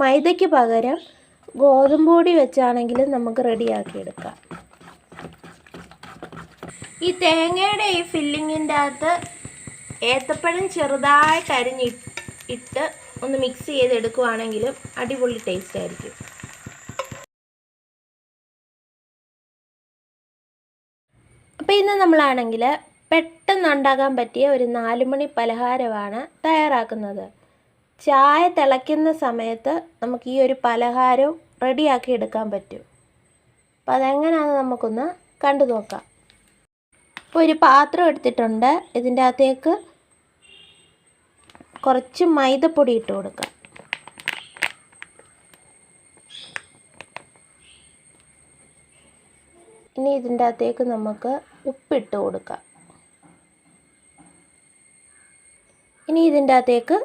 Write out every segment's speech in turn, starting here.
മൈദയ്ക്ക് പകരം ഗോതമ്പ് പൊടി വെച്ചാണെങ്കിലും നമുക്ക് റെഡിയാക്കി എടുക്കാം ഈ തേങ്ങയുടെ ഈ ഫില്ലിങ്ങിന്റെ അകത്ത് ഏത്തപ്പഴം ചെറുതായിട്ട് അരിഞ്ഞി ഇട്ട് ഒന്ന് മിക്സ് ചെയ്തെടുക്കുവാണെങ്കിലും അടിപൊളി ടേസ്റ്റ് ആയിരിക്കും. അപ്പോൾ ഇന്ന് നമ്മളാണെങ്കിൽ പെട്ടെന്ന് ഉണ്ടാക്കാൻ പറ്റിയ ഒരു നാലുമണി പലഹാരമാണ് തയ്യാറാക്കുന്നത്. ചായ തിളയ്ക്കുന്ന സമയത്ത് നമുക്ക് ഈ ഒരു പലഹാരം റെഡിയാക്കി എടുക്കാൻ പറ്റും. അപ്പോൾ അതെങ്ങനെയാണെന്ന് നമുക്കൊന്ന് കണ്ടു നോക്കാം. അപ്പോൾ ഒരു പാത്രം എടുത്തിട്ടുണ്ട്. ഇതിന്റെ അകത്തേക്ക് കുറച്ച് മൈദപ്പൊടി ഇട്ട് കൊടുക്കാം. ഇനി ഇതിന്റെ അകത്തേക്ക് നമുക്ക് ഉപ്പിട്ട് കൊടുക്കാം. ഇനി ഇതിന്റെ അകത്തേക്ക്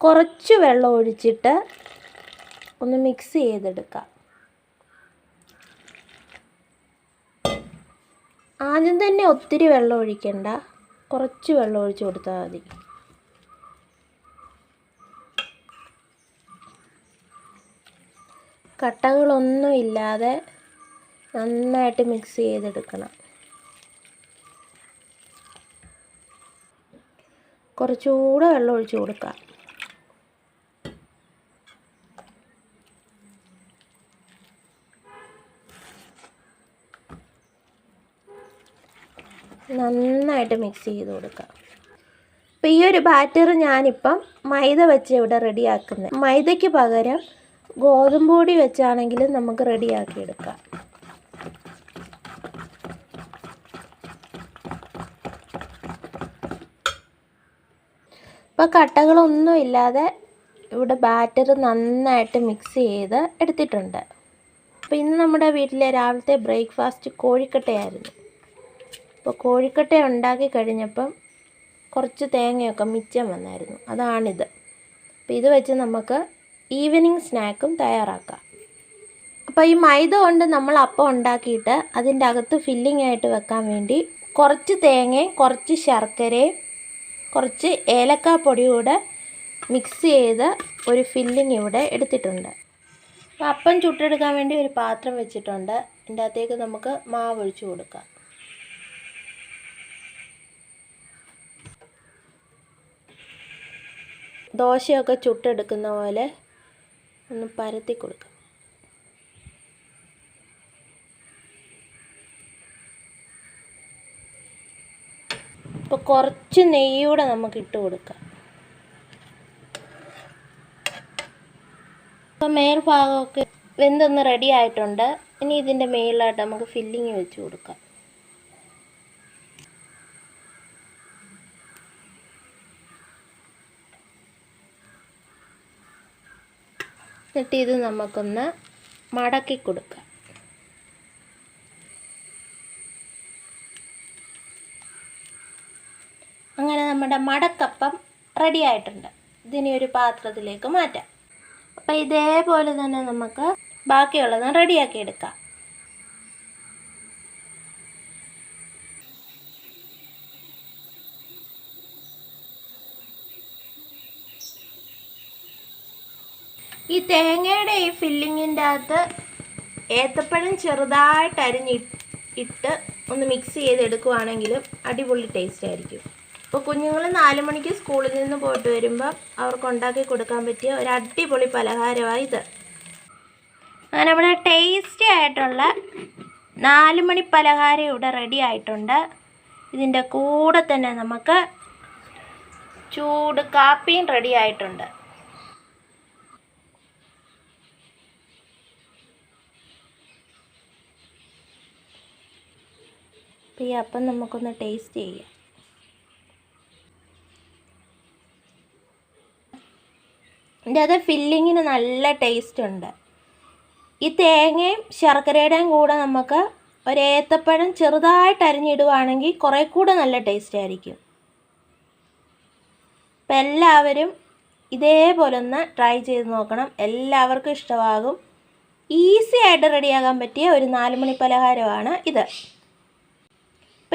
കുറച്ച് വെള്ളം ഒഴിച്ചിട്ട് ഒന്ന് മിക്സ് ചെയ്തെടുക്കാം. ആദ്യം തന്നെ ഒത്തിരി വെള്ളം ഒഴിക്കണ്ട. കുറച്ച് വെള്ളം ഒഴിച്ച് കൊടുത്താൽ മതി. കട്ടകളൊന്നും ഇല്ലാതെ നന്നായിട്ട് മിക്സ് ചെയ്തെടുക്കണം. കുറച്ചുകൂടെ വെള്ളം ഒഴിച്ച് കൊടുക്കാം. നന്നായിട്ട് മിക്സ് ചെയ്ത് കൊടുക്കാം. അപ്പോൾ ഈ ഒരു ബാറ്റർ ഞാനിപ്പം മൈദ വെച്ച് ഇവിടെ റെഡിയാക്കുന്നത് മൈദയ്ക്ക് പകരം ഗോതമ്പ് പൊടി വെച്ചാണെങ്കിലും നമുക്ക് റെഡിയാക്കി എടുക്കാം. ഇപ്പോൾ കട്ടകളൊന്നും ഇല്ലാതെ ഇവിടെ ബാറ്റർ നന്നായിട്ട് മിക്സ് ചെയ്ത് എടുത്തിട്ടുണ്ട്. അപ്പോൾ ഇന്ന് നമ്മുടെ വീട്ടിലെ രാവിലത്തെ ബ്രേക്ക്ഫാസ്റ്റ് കോഴിക്കട്ടയായിരുന്നു. അപ്പോൾ കോഴിക്കട്ട ഉണ്ടാക്കി കഴിഞ്ഞപ്പം കുറച്ച് തേങ്ങയൊക്കെ മിച്ചം വന്നായിരുന്നു. അതാണിത്. അപ്പോൾ ഇത് വെച്ച് നമുക്ക് ഈവനിങ് സ്നാക്കും തയ്യാറാക്കാം. അപ്പോൾ ഈ മൈദ കൊണ്ട് നമ്മൾ അപ്പം ഉണ്ടാക്കിയിട്ട് അതിന്റെ അകത്ത് ഫില്ലിംഗ് ആയിട്ട് വെക്കാൻ വേണ്ടി കുറച്ച് തേങ്ങയും കുറച്ച് ശർക്കരയും കുറച്ച് ഏലക്കാപ്പൊടി കൂടെ മിക്സ് ചെയ്ത് ഒരു ഫില്ലിംഗ് ഇവിടെ എടുത്തിട്ടുണ്ട്. അപ്പം ചുട്ടെടുക്കാൻ വേണ്ടി ഒരു പാത്രം വെച്ചിട്ടുണ്ട്. അതിന്റെ അകത്തേക്ക് നമുക്ക് മാവ് ഒഴിച്ചു കൊടുക്കാം. ദോശയൊക്കെ ചുട്ടെടുക്കുന്ന പോലെ ഒന്ന് പരത്തി കൊടുക്കാം. ഇപ്പോൾ കുറച്ച് നെയ്യൂടെ നമുക്ക് ഇട്ട് കൊടുക്കാം. ഇപ്പോൾ മേൽഭാഗമൊക്കെ വെന്തൊന്ന് റെഡി ആയിട്ടുണ്ട്. ഇനി ഇതിന്റെ മേളിലായിട്ട് നമുക്ക് ഫില്ലിങ് വെച്ച് കൊടുക്കാം. എന്നിട്ട് ഇത് നമുക്കൊന്ന് മടക്കി കൊടുക്കാം. അങ്ങനെ നമ്മുടെ മടക്കപ്പം റെഡി ആയിട്ടുണ്ട്. ഇതിനെ ഒരു പാത്രത്തിലേക്ക് മാറ്റാം. അപ്പം ഇതേപോലെ തന്നെ നമുക്ക് ബാക്കിയുള്ളതും റെഡിയാക്കി എടുക്കാം. ഈ തേങ്ങയുടെ ഈ ഫില്ലിങ്ങിന്റെ അകത്ത് ഏത്തപ്പഴം ചെറുതായിട്ട് അരിഞ്ഞി ഇട്ട് ഒന്ന് മിക്സ് ചെയ്തെടുക്കുവാണെങ്കിൽ അടിപൊളി ടേസ്റ്റ് ആയിരിക്കും. ഇപ്പോൾ കുഞ്ഞുങ്ങൾ നാല് മണിക്ക് സ്കൂളിൽ നിന്ന് പോയിട്ട് വരുമ്പോൾ അവർക്ക് ഉണ്ടാക്കി കൊടുക്കാൻ പറ്റിയ ഒരു അടിപൊളി പലഹാരമാണ് ഇത്. അങ്ങനെ നമ്മുടെ ടേസ്റ്റി ആയിട്ടുള്ള നാല് മണി പലഹാരം ഇവിടെ റെഡി ആയിട്ടുണ്ട്. ഇതിന്റെ കൂടെ തന്നെ നമുക്ക് ചൂട് കാപ്പിയും റെഡി ആയിട്ടുണ്ട്. അപ്പോൾ ഈ അപ്പം നമുക്കൊന്ന് ടേസ്റ്റ് ചെയ്യാം. ഇതിന്റെ അത് ഫില്ലിങ്ങിന് നല്ല ടേസ്റ്റ് ഉണ്ട്. ഈ തേങ്ങയും ശർക്കരയുടെയും കൂടെ നമുക്ക് ഒരു ഏത്തപ്പഴം ചെറുതായിട്ട് അരിഞ്ഞിടുവാണെങ്കിൽ കുറേ കൂടെ നല്ല ടേസ്റ്റ് ആയിരിക്കും. അപ്പം എല്ലാവരും ഇതേപോലെ ഒന്ന് ട്രൈ ചെയ്ത് നോക്കണം. എല്ലാവർക്കും ഇഷ്ടമാകും. ഈസി ആയിട്ട് റെഡിയാകാൻ പറ്റിയ ഒരു നാലുമണി പലഹാരമാണ് ഇത്.